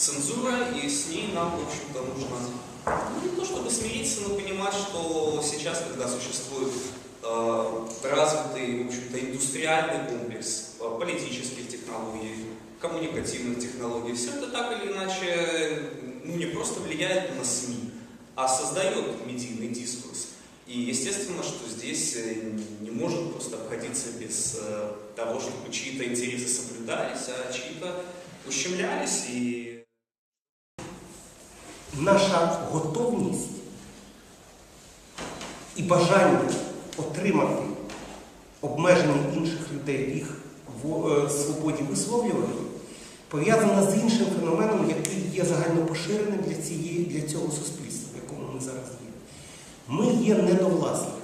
цензура, и с ней нам, в общем-то, нужно ну, не то чтобы смириться, но понимать, что сейчас, когда существует э, развитый, в общем-то, индустриальный комплекс э, политических технологий, коммуникативных технологий, все это так или иначе ну, не просто влияет на СМИ, а создает медийный дискурс. И естественно, что здесь э, не может просто обходиться без э, того, чтобы чьи-то интересы соблюдались, а чьи-то ущемлялись и наша готовність і бажання отримати обмеження інших людей їх в е, свободі висловлювання пов'язана з іншим феноменом, який є загальнопоширеним для, цієї, для цього суспільства, в якому ми зараз є. Ми є недовласниками.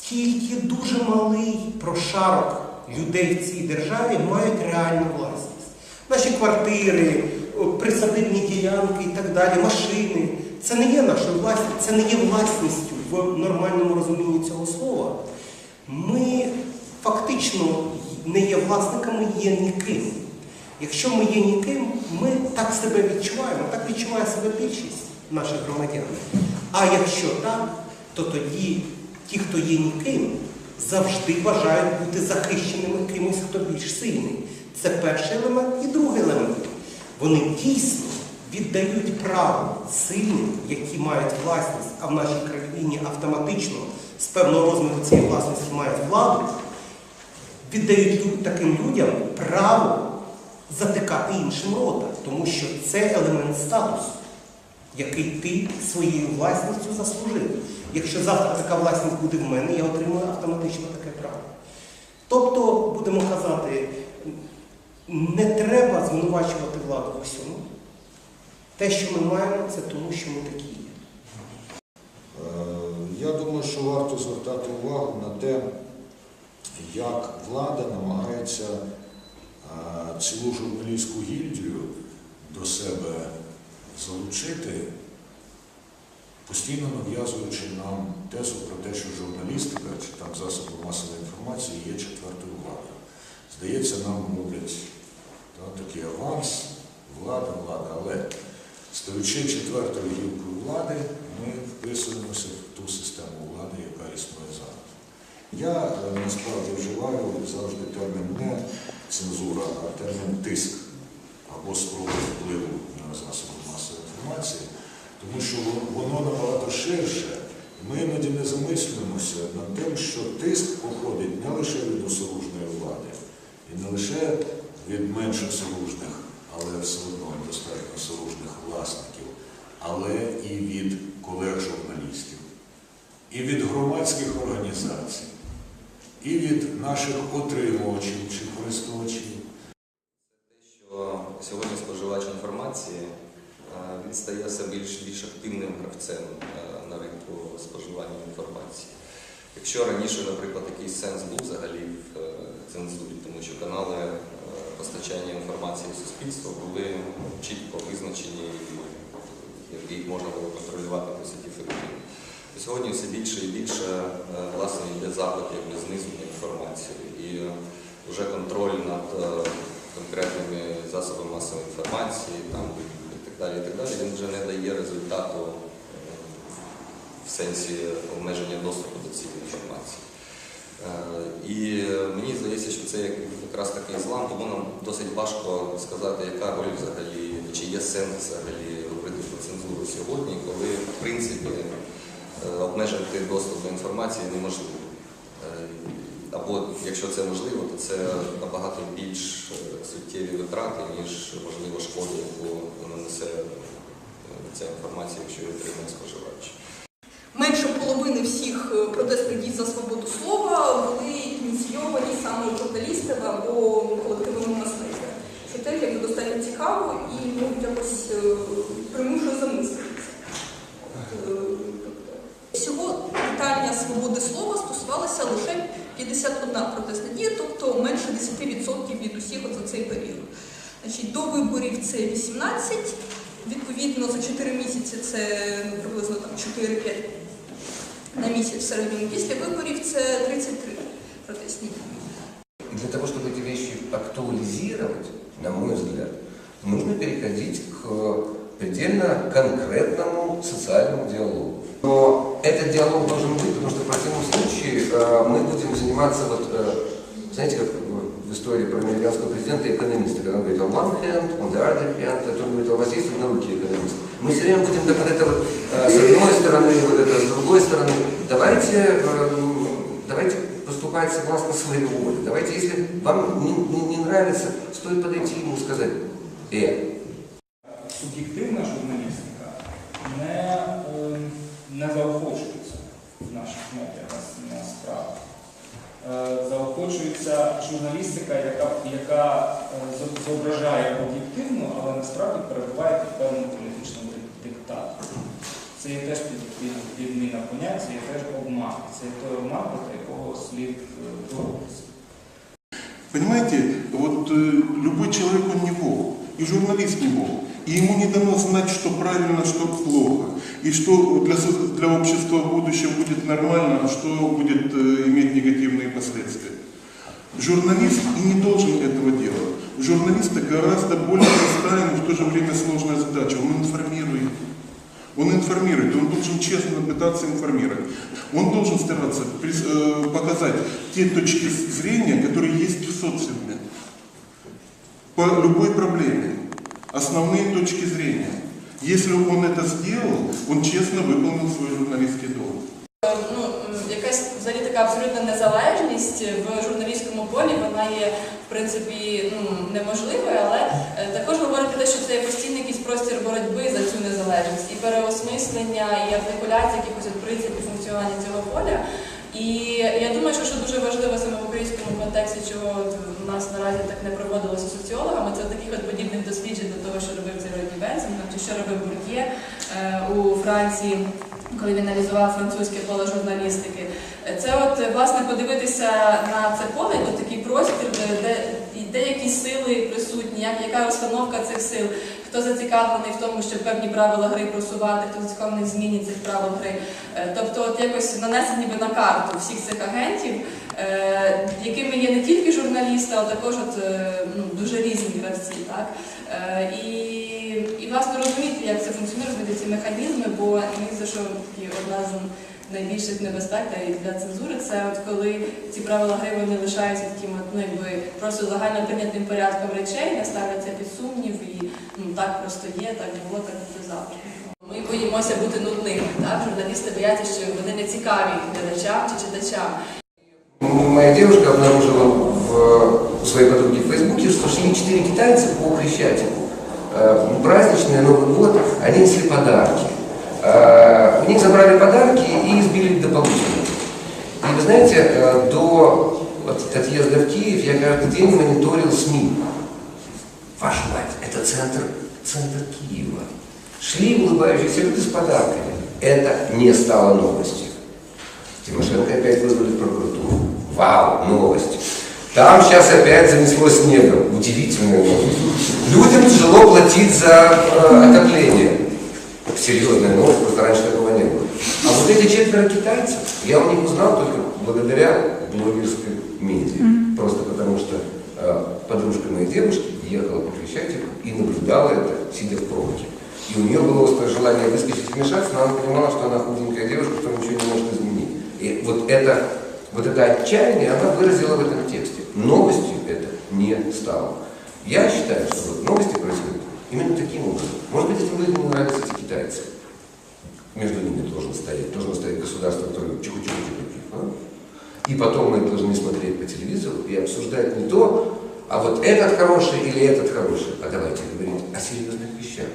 Тільки дуже малий прошарок людей в цій державі мають реальну власність. Наші квартири, присадибні ділянки і так далі, машини. Це не є нашою власністю, це не є власністю в нормальному розумінні цього слова. Ми фактично не є власниками, є ніким. Якщо ми є ніким, ми так себе відчуваємо, так відчуває себе більшість наших громадян. А якщо так, то тоді ті, хто є ніким, завжди бажають бути захищеними кимось, хто більш сильний. Це перший елемент і другий елемент. Вони дійсно віддають право сильним, які мають власність, а в нашій країні автоматично з певного розміру цієї власності мають владу, віддають таким людям право затикати іншим рота, тому що це елемент статусу, який ти своєю власністю заслужив. Якщо завтра така власність буде в мене, я отримую автоматично таке право. Тобто, будемо казати, не треба звинувачувати владу в усьому. Те, що ми маємо, це тому, що ми такі є. Е, Я думаю, що варто звертати увагу на те, як влада намагається е, цілу журналістську гільдію до себе залучити, постійно нав'язуючи нам тезу про те, що журналістика чи там засоби масової інформації є четвертою владою. Здається, нам роблять та, такий аванс, влада, влада, але Стаючи четвертою гілкою влади, ми вписуємося в ту систему влади, яка існує зараз. Я е, насправді вживаю завжди термін не цензура, а термін тиск або спроба впливу на засоби масової інформації, тому що воно набагато ширше. Ми іноді не замислюємося над тим, що тиск походить не лише від осоружної влади, і не лише від менш осоружних, але все одно достатньо осоружних власників, але і від колег-журналістів, і від громадських організацій, і від наших отримувачів чи користувачів. що сьогодні споживач інформації е, він стає все більш більш активним гравцем е, на ринку споживання інформації. Якщо раніше, наприклад, якийсь сенс був взагалі в е, цензурі, тому що канали постачання інформації в суспільство були чітко визначені, і можна було контролювати досить ефективно. Сьогодні все більше і більше е, власне йде запит якби знизу на інформацію. І вже контроль над е, конкретними засобами масової інформації там, і так далі, і так далі, він вже не дає результату е, в сенсі обмеження доступу до цієї інформації. Е, І мені здається, що це як- якраз такий злам, тому нам досить важко сказати, яка роль взагалі, чи є сенс взагалі говорити про цензуру сьогодні, коли в принципі е, обмежити доступ до інформації неможливо. Е, Або якщо це можливо, то це набагато більш е, суттєві витрати, ніж можливо шкоду, яку нанесе ця інформація, якщо її отримує споживач. Менше половини всіх протестних дій за свободу слова були ініційовані саме журналістами або колективами мас-медіа. Що теж якби достатньо цікаво і ну, якось е, примушує замислитися. Е, Всього питання свободи слова стосувалося лише 51 протестна дія, тобто менше 10% від усіх за цей період. Значить, до виборів це 18, відповідно за 4 місяці це ну, приблизно там 4-5 на місяць в середньому. Після виборів це 33 протестні дії. Для того, чтобы эти вещи актуализировать, на мой взгляд, нужно переходить к предельно конкретному социальному диалогу. Но этот диалог должен быть, потому что в противном случае э, э, мы будем заниматься, вот, э, знаете, как в истории про американского президента экономиста, когда он говорит on one hand, on the other hand, а он говорит, у вас есть на руки экономист. Мы все время будем так вот это вот э, с одной стороны, вот это с другой стороны. Давайте, э, давайте поступать согласно своей воле. Давайте, если вам не, не- не нравится, стоит подойти ему и сказать, э, суб'єктивна журналістика не, е, не заохочується в наших медіа нас- насправді. Е, Заохочується журналістика, яка, яка е, зображає об'єктивно, але насправді перебуває під певним політичним дик- диктатом. Це є теж підміна понять, це є теж обман. Це є той обман, проти якого слід е, боротися. Понимаете, вот любой человек, он не Бог, и журналист не Бог. И ему не дано знать, что правильно, что плохо, и что для, для общества в будущем будет нормально, а что будет э, иметь негативные последствия. Журналист и не должен этого делать. У журналиста гораздо более простая, но в то же время сложная задача. Он информирует. Он информирует, он должен честно пытаться информировать. Он должен стараться э, показать те точки зрения, которые есть в социуме. По любой проблеме. Основные точки зрения. Если он это сделал, он честно выполнил свой журналистский долг. Ну, м, якась взагалі така абсолютна незалежність в журналістському полі, вона є в принципі ну, неможливою, але е, також говорить про те, що це є постійний якийсь простір боротьби за цю незалежність і переосмислення, і артикуляція якихось от принципів функціонування цього поля. І я думаю, що, що дуже важливо саме в українському контексті, чого у нас наразі так не проводилося соціологами, це таких от подібних досліджень до того, що робив цей Родні Бенсингем, чи що робив Бур'є е, у Франції, коли він аналізував французьке поле журналістики. Це от власне подивитися на це поле, от такий простір, де, де, які сили присутні, як, яка розстановка цих сил, хто зацікавлений в тому, щоб певні правила гри просувати, хто зацікавлений в зміні цих правил гри. Е, Тобто, от якось нанесені ніби на карту всіх цих агентів, е, якими є не тільки журналісти, але також от, е, ну, дуже різні гравці. Так? І, і власне розуміти, як це функціонує, розуміти ці механізми, бо мені здається, що одна з найбільших небезпек та і для цензури це от коли ці правила гри вони лишаються таким от, ну, якби просто загально прийнятим порядком речей, не ставляться під сумнів і ну, так просто є, так було, так буде завжди. Ми боїмося бути нудними. Так? Журналісти бояться, що вони не цікаві глядачам чи читачам. Моя девушка обнаружила в, у своей подруги в Фейсбуке, что шли четыре китайца по Хрещатику. Э, Праздничный Новый год, они несли подарки. Э, У них забрали подарки и избили до получения. И вы знаете, э, до вот отъезда в Киев я каждый день мониторил СМИ. Ваша мать, это центр, центр Киева. Шли улыбающиеся люди с подарками. Это не стало новостью. Тимошенко опять вызвали в прокуратуру. Вау, новость. Там сейчас опять занесло снегом. Удивительная новость. Людям тяжело платить за э, отопление. Серьезная новость, просто раньше такого. А вот эти четверо китайцев, я у них узнал только благодаря блогерской медиа. Просто потому что э, подружка моей девушки ехала по Крещатику и наблюдала это, сидя в пробке. И у нее было острое желание выскочить и вмешаться, но она понимала, что она худенькая девушка, которая ничего не может изменить. И вот это, вот это отчаяние она выразила в этом тексте. Новостью это не стало. Я считаю, что вот новости происходят именно таким образом. Может быть, этим людям не нравятся эти китайцы Между ними должен стоять, должно стоять государство, которое чиху-чиху-чиху. а? И потом мы должны смотреть по телевизору и обсуждать не то, а вот этот хороший или этот хороший, а давайте говорить о серьезных вещах.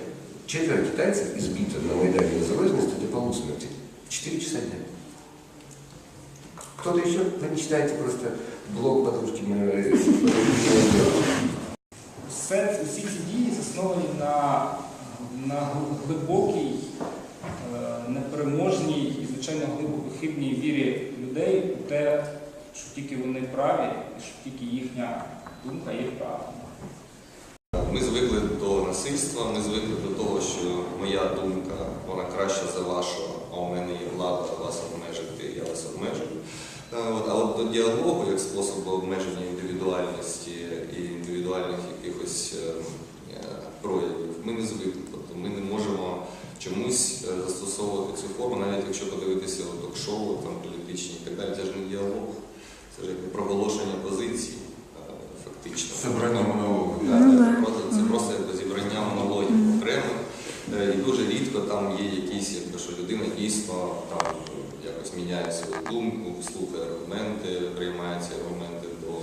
Четверо китайцев избито на Майдане Незалежности до полусмерти. Четыре часа дня. Кто-то еще? Вы не читаете просто блог подружки моей подружки моей девушки. Все, усі ці дії засновані на, на глибокій, тільки вони праві і що тільки їхня думка є правильна. Ми звикли до насильства, ми звикли до того, що моя думка вона краща за вашу, а у мене є влада вас обмежити, я вас обмежую. Е, А от до діалогу як способу обмеження індивідуальності і індивідуальних якихось е, е, проявів ми не звикли. Тобто ми не можемо чомусь застосовувати цю форму, навіть якщо подивитися ток-шоу, політичні і так далі, це ж не діалог це ж проголошення позиції е, фактично. Це брання монологів. Ну це просто зібрання монологів окремо. Е, і дуже рідко там є якісь, якби що людина дійсно там якось міняє свою думку, слухає аргументи, приймає ці аргументи до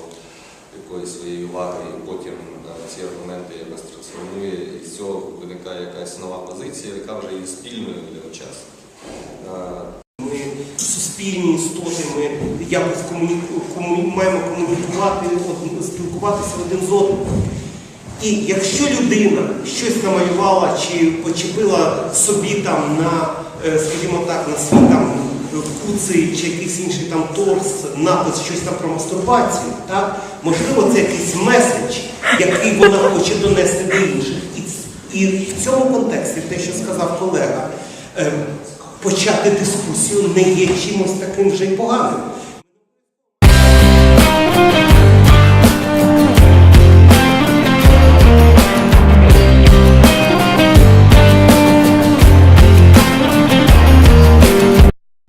якоїсь своєї уваги, і потім е, ці аргументи якось трансформує, і з цього виникає якась нова позиція, яка вже є спільною для учасників. Ми суспільні істоти, ми якось комуніку- кому- маємо комунікувати, спілкуватися один з одним. І якщо людина щось намалювала чи почепила собі там на, е, скажімо так, на свій там куций чи якийсь інший там торс, напис, щось там про мастурбацію, так? можливо, це якийсь меседж, який вона хоче донести до інших. І, і в цьому контексті те, що сказав колега, е, почати дискусію не є чимось таким вже й поганим.